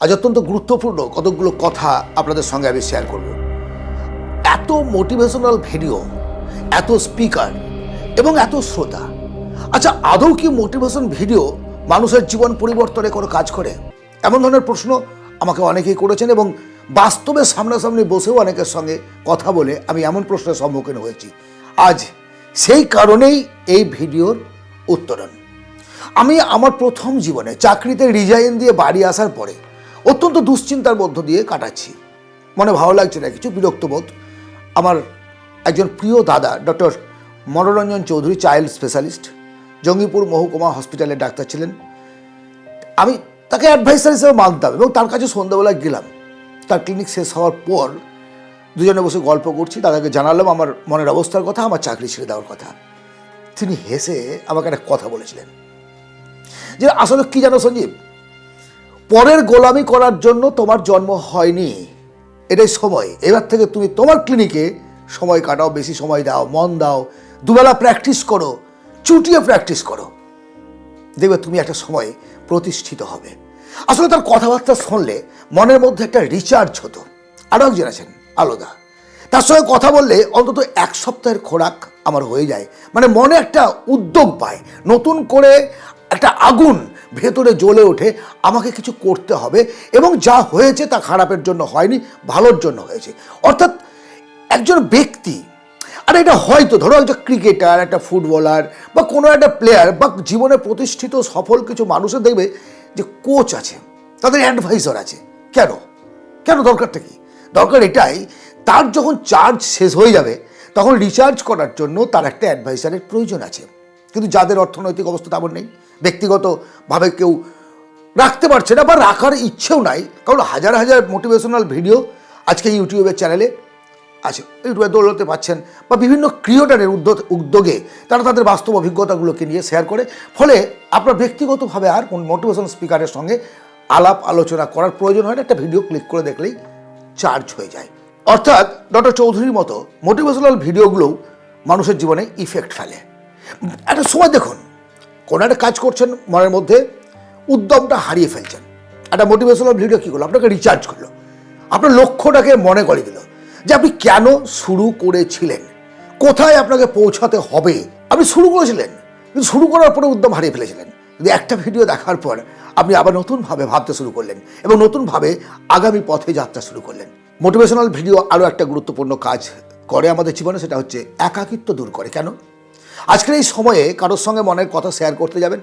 আজ অত্যন্ত গুরুত্বপূর্ণ কতকগুলো কথা আপনাদের সঙ্গে আমি শেয়ার করব। এত মোটিভেশনাল ভিডিও এত স্পিকার এবং এত শ্রোতা। আচ্ছা আদৌ কি মোটিভেশন ভিডিও মানুষের জীবন পরিবর্তনে কোনো কাজ করে? এমন ধরনের প্রশ্ন আমাকে অনেকেই করেছেন এবং বাস্তবে সামনাসামনি বসেও অনেকের সঙ্গে কথা বলে আমি এমন প্রশ্নের সম্মুখীন হয়েছি। আজ সেই কারণেই এই ভিডিওর উত্তরণ। আমি আমার প্রথম জীবনে চাকরিতে রিজাইন দিয়ে বাড়ি আসার পরে অত্যন্ত দুশ্চিন্তার মধ্য দিয়ে কাটাচ্ছি। মনে ভালো লাগছে না, কিছু বিরক্তবোধ আমার একজন প্রিয় দাদা, doctor Manoranjan Chowdhury, child specialist, Jangipur মহকুমা হসপিটালের ডাক্তার ছিলেন। আমি তাকে অ্যাডভাইসার হিসেবে মানতাম এবং তার কাছে সন্ধ্যাবেলা গেলাম। তার ক্লিনিক শেষ হওয়ার পর দুজনে বসে গল্প করছি, দাদাকে জানালাম আমার মনের অবস্থার কথা, আমার চাকরি ছেড়ে দেওয়ার কথা। তিনি হেসে আমাকে একটা কথা বলেছিলেন। যে আসলে কি জানো সঞ্জীব পরের গোলামি করার জন্য তোমার জন্ম হয়নি। এটাই সময়। এবার থেকে তুমি তোমার ক্লিনিকে সময় কাটাও, বেশি সময় দাও, মন দাও, দুবেলা প্র্যাকটিস করো, চুটিয়ে প্র্যাকটিস করো। দেখবে তুমি একটা সময় প্রতিষ্ঠিত হবে। আসলে তার কথাবার্তা শুনলে মনের মধ্যে একটা রিচার্জ হতো। আরও একজন আছেন, আলাদা। তার সঙ্গে কথা বললে অন্তত এক সপ্তাহের খোরাক আমার হয়ে যায়। মানে মনে একটা উদ্যোগ পায়। নতুন করে একটা আগুন ভেতরে জ্বলে ওঠে। আমাকে কিছু করতে হবে এবং যা হয়েছে তা খারাপের জন্য হয়নি, ভালোর জন্য হয়েছে। অর্থাৎ একজন ব্যক্তি, আর এটা হয়তো ধরো একটা ক্রিকেটার, একটা ফুটবলার বা কোনো একটা প্লেয়ার বা জীবনে প্রতিষ্ঠিত সফল কিছু মানুষের দেখবে যে কোচ আছে, তাদের অ্যাডভাইজার আছে। কেন? কেন দরকারটা কি? দরকার এটাই তার যখন চার্জ শেষ হয়ে যাবে, তখন রিচার্জ করার জন্য তার একটা অ্যাডভাইসারের প্রয়োজন আছে। কিন্তু যাদের অর্থনৈতিক অবস্থা তেমন নেই, ব্যক্তিগতভাবে কেউ রাখতে পারছে না বা রাখার ইচ্ছেও নাই, কারণ হাজার হাজার মোটিভেশনাল ভিডিও আজকে ইউটিউবের চ্যানেলে আছে। ইউটিউবে দৌড়তে পাচ্ছেন বা বিভিন্ন ক্রিয়েটারের উদ্যোগ উদ্যোগে তারা তাদের বাস্তব অভিজ্ঞতাগুলোকে নিয়ে শেয়ার করে। ফলে আপনার ব্যক্তিগতভাবে আর কোন মোটিভেশন স্পিকারের সঙ্গে আলাপ আলোচনা করার প্রয়োজন হয় না। একটা ভিডিও ক্লিক করে দেখলেই চার্জ হয়ে যায়। অর্থাৎ ডক্টর চৌধুরীর মতো মোটিভেশনাল ভিডিওগুলোও মানুষের জীবনে ইফেক্ট ফেলে। একটা সময় দেখুন, কোনো একটা কাজ করছেন, মনের মধ্যে উদ্যমটা হারিয়ে ফেলছেন। একটা মোটিভেশনাল ভিডিও কী করল? আপনাকে রিচার্জ করল। আপনার লক্ষ্যটাকে মনে করে দিল যে আপনি কেন শুরু করেছিলেন? কোথায় আপনাকে পৌঁছাতে হবে? আপনি শুরু করেছিলেন, কিন্তু শুরু করার পরে উদ্যম হারিয়ে ফেলেছিলেন। কিন্তু একটা ভিডিও দেখার পর আপনি আবার নতুনভাবে ভাবতে শুরু করলেন এবং নতুনভাবে আগামী পথে যাত্রা শুরু করলেন মোটিভেশনাল ভিডিও আরও একটা গুরুত্বপূর্ণ কাজ করে আমাদের জীবনে, সেটা হচ্ছে একাকিত্ব দূর করে। কেন? আজকের এই সময়ে কারোর সঙ্গে মনের কথা শেয়ার করতে যাবেন,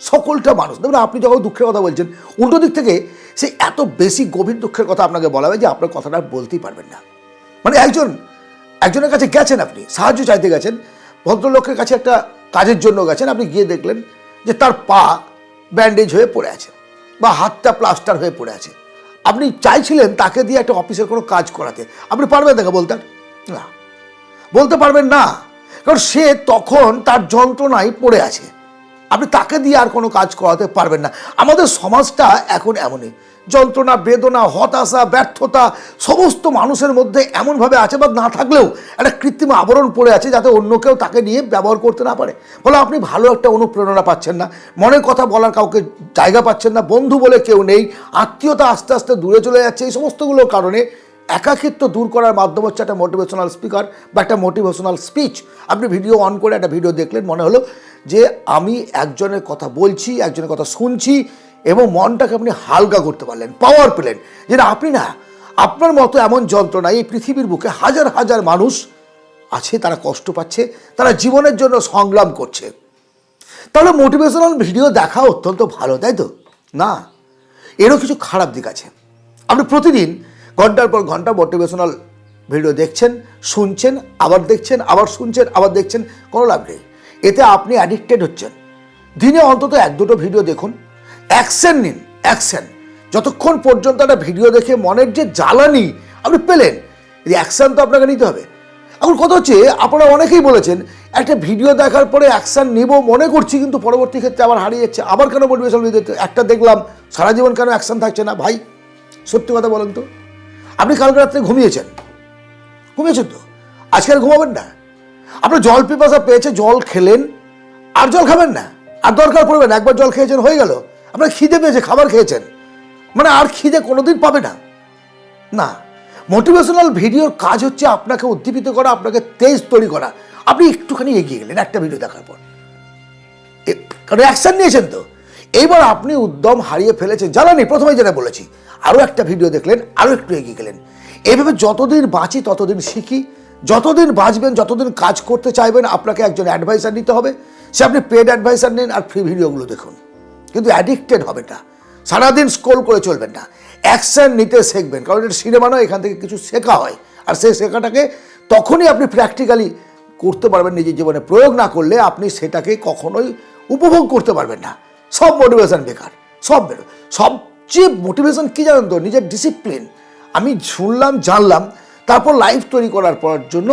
সকলটা মানুষ। দেখুন, আপনি যখন দুঃখের কথা বলছেন, উল্টো দিক থেকে সে এত বেশি গভীর দুঃখের কথা আপনাকে বলা হবে যে আপনার কথাটা বলতেই পারবেন না। মানে একজন, একজনের কাছে গেছেন আপনি, সাহায্য চাইতে গেছেন, ভদ্রলোকের কাছে একটা কাজের জন্য গেছেন, আপনি গিয়ে দেখলেন যে তার পা ব্যান্ডেজ হয়ে পড়ে আছে বা হাতটা প্লাস্টার হয়ে পড়ে আছে। আপনি চাইছিলেন তাকে দিয়ে একটা অফিসের কোনো কাজ করাতে। আপনি পারবেন দেখা বলতেন না। বলতে পারবেন না। কারণ সে তখন তার যন্ত্রণায় পড়ে আছে। আপনি তাকে দিয়ে আর কোনো কাজ করাতে পারবেন না। আমাদের সমাজটা এখন এমনই। যন্ত্রণা, বেদনা, হতাশা, ব্যর্থতা সমস্ত মানুষের মধ্যে এমনভাবে আছে বা না থাকলেও একটা কৃত্রিম আবরণ পড়ে আছে যাতে অন্য কেউ তাকে নিয়ে ব্যবহার করতে না পারে। ফলে আপনি ভালো একটা অনুপ্রেরণা পাচ্ছেন না। মনের কথা বলার কাউকে জায়গা পাচ্ছেন না। বন্ধু বলে কেউ নেই। আত্মীয়তা আস্তে আস্তে দূরে চলে যাচ্ছে। এই সমস্তগুলোর কারণে একাকিত্ব দূর করার মাধ্যম হচ্ছে একটা মোটিভেশনাল স্পিকার বা একটা মোটিভেশনাল স্পিচ আপনি ভিডিও অন করে একটা ভিডিও দেখলেন, মনে হলো যে আমি একজনের কথা বলছি, একজনের কথা শুনছি এবং মনটাকে আপনি হালকা করতে পারলেন পাওয়ার পেলেন। যেটা আপনি না, আপনার মতো এমন যন্ত্রণায় এই পৃথিবীর বুকে হাজার হাজার মানুষ আছে, তারা কষ্ট পাচ্ছে, তারা জীবনের জন্য সংগ্রাম করছে। তাহলে মোটিভেশনাল ভিডিও দেখা অত্যন্ত ভালো, তাই তো? না, এরও কিছু খারাপ দিক আছে। আপনি প্রতিদিন ঘণ্টার পর ঘণ্টা মোটিভেশনাল ভিডিও দেখছেন, শুনছেন, আবার দেখছেন, আবার শুনছেন, আবার দেখছেন, কোনো লাভ নেই। এতে আপনি অ্যাডিক্টেড হচ্ছেন। দিনে অন্তত এক দুটো ভিডিও দেখুন। অ্যাকশন নিন অ্যাকশন যতক্ষণ পর্যন্ত একটা ভিডিও দেখে মনের যে জ্বালানি, আপনি পেলেন, এই অ্যাকশন তো আপনাকে নিতে হবে। এখন কথা হচ্ছে, আপনারা অনেকেই বলেছেন, একটা ভিডিও দেখার পরে অ্যাকশন নেব মনে করছি, কিন্তু পরবর্তী ক্ষেত্রে আবার হারিয়ে যাচ্ছে। আবার কেন মোটিভেশন একটা দেখলাম, সারা জীবন কেন অ্যাকশন থাকছে না? ভাই, সত্যি কথা বলেন তো। আপনি কালকে রাত্রে ঘুমিয়েছেন। ঘুমিয়েছেন তো? আজকে আর ঘুমাবেন না? আপনার জল পিপাসা পেয়েছে, জল খেলেন, আর জল খাবেন না? আর দরকার পড়বে না, একবার জল খেয়েছেন, হয়ে গেল। আপনার খিদে পেয়েছে, খাবার খেয়েছেন। মানে আর খিদে কোনোদিন পাবে না। না মোটিভেশনাল ভিডিওর কাজ হচ্ছে আপনাকে উদ্দীপিত করা, আপনাকে তেজ তৈরি করা। আপনি একটুখানি এগিয়ে গেলেন, একটা ভিডিও দেখার পর। কারণ অ্যাকশান নিয়েছেন তো? এইবার আপনি উদ্যম হারিয়ে ফেলেছেন জানানি প্রথমে যেটা বলেছি। আরও একটা ভিডিও দেখলেন আরও একটু এগিয়ে গেলেন। এইভাবে যতদিন বাঁচি, ততদিন শিখি। যতদিন বাঁচবেন, যতদিন কাজ করতে চাইবেন, আপনাকে একজন অ্যাডভাইসার নিতে হবে। সে আপনি পেড অ্যাডভাইসার নেন আর ফ্রি ভিডিওগুলো দেখুন। কিন্তু অ্যাডিক্টেড হবে না। সারাদিন স্ক্রোল করে চলবেন না। অ্যাকশন নিতে শিখবেন। কারণ এটা সিনেমা নয়, এখান থেকে কিছু শেখা হয়। আর সেই শেখাটাকে তখনই আপনি প্র্যাকটিক্যালি করতে পারবেন, নিজের জীবনে। প্রয়োগ না করলে আপনি সেটাকে কখনোই উপভোগ করতে পারবেন না। সব মোটিভেশন বেকার। সব বেরো সবচেয়ে মোটিভেশন কী জানেন তো? নিজের ডিসিপ্লিন আমি শুনলাম, জানলাম, তারপর লাইফ তৈরি করার পর জন্য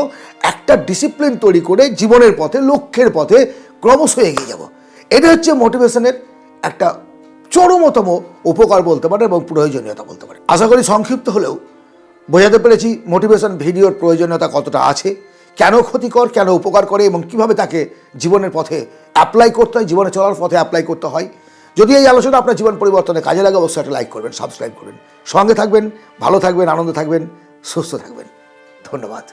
একটা ডিসিপ্লিন তৈরি করে জীবনের পথে, লক্ষ্যের পথে ক্রমশ এগিয়ে যাব। এটা হচ্ছে মোটিভেশনের একটা চরমতম উপকার বলতে পারে এবং প্রয়োজনীয়তা বলতে পারে আশা করি সংক্ষিপ্ত হলেও বোঝাতে পেরেছি মোটিভেশন ভিডিওর প্রয়োজনীয়তা কতটা আছে, কেন ক্ষতিকর, কেন উপকার করে এবং কীভাবে তাকে জীবনের পথে অ্যাপ্লাই করতে হয়, জীবনে চলার পথে অ্যাপ্লাই করতে হয়। যদি এই আলোচনা আপনার জীবন পরিবর্তনে কাজে লাগে, অবশ্যই একটা লাইক করবেন সাবস্ক্রাইব করবেন। সঙ্গে থাকবেন, ভালো থাকবেন, আনন্দ থাকবেন, সুস্থ থাকবেন। ধন্যবাদ।